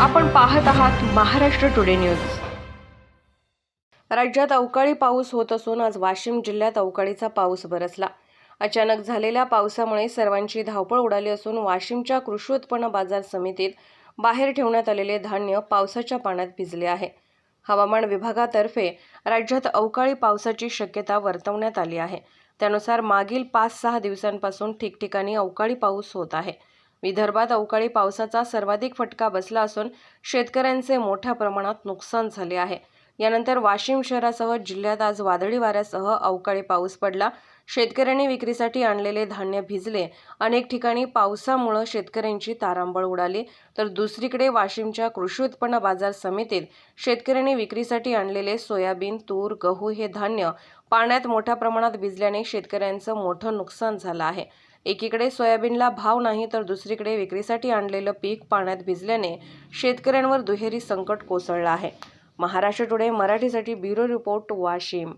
आपण पाहत आहात महाराष्ट्र टुडे न्यूज राज्यात अवकाळी पाऊस होत असून आज वाशिम जिल्ह्यात अवकाळीचा पाऊस बरसला. अचानक झालेल्या पावसामुळे सर्वांची धावपळ उडाली असून वाशिमच्या कृषी उत्पन्न बाजार समितीत बाहेर ठेवण्यात आलेले धान्य पावसाच्या पाण्यात भिजले आहे. हवामान विभागातर्फे राज्यात अवकाळी पावसाची शक्यता वर्तवण्यात आली आहे. त्यानुसार मागील पाच सहा दिवसांपासून ठिकठिकाणी अवकाळी पाऊस होत आहे. विदर्भात अवकाळी पावसाचा सर्वाधिक फटका बसला असून शेतकऱ्यांचे मोठ्या प्रमाणात नुकसान झाले आहे. यानंतर वाशिम शहरासह जिल्ह्यात आज वादळी वाऱ्यासह अवकाळी पाऊस पडला. शेतकऱ्यांनी विक्रीसाठी आणलेले धान्य भिजले. अनेक ठिकाणी पावसामुळे शेतकऱ्यांची तारांबळ उडाली. तर दुसरीकडे वाशिमच्या कृषी उत्पन्न बाजार समितीत शेतकऱ्यांनी विक्रीसाठी आणलेले सोयाबीन तूर गहू हे धान्य पाण्यात मोठ्या प्रमाणात भिजल्याने शेतकऱ्यांचं मोठं नुकसान झालं आहे. एकीकडे सोयाबीनला भाव नाही तर दुसरीकडे विक्रीसाठी आणलेलं पीक पाण्यात भिजल्याने शेतकऱ्यांवर दुहेरी संकट कोसळलं आहे. महाराष्ट्र टुडे मराठीसाठी ब्युरो रिपोर्ट वाशिम.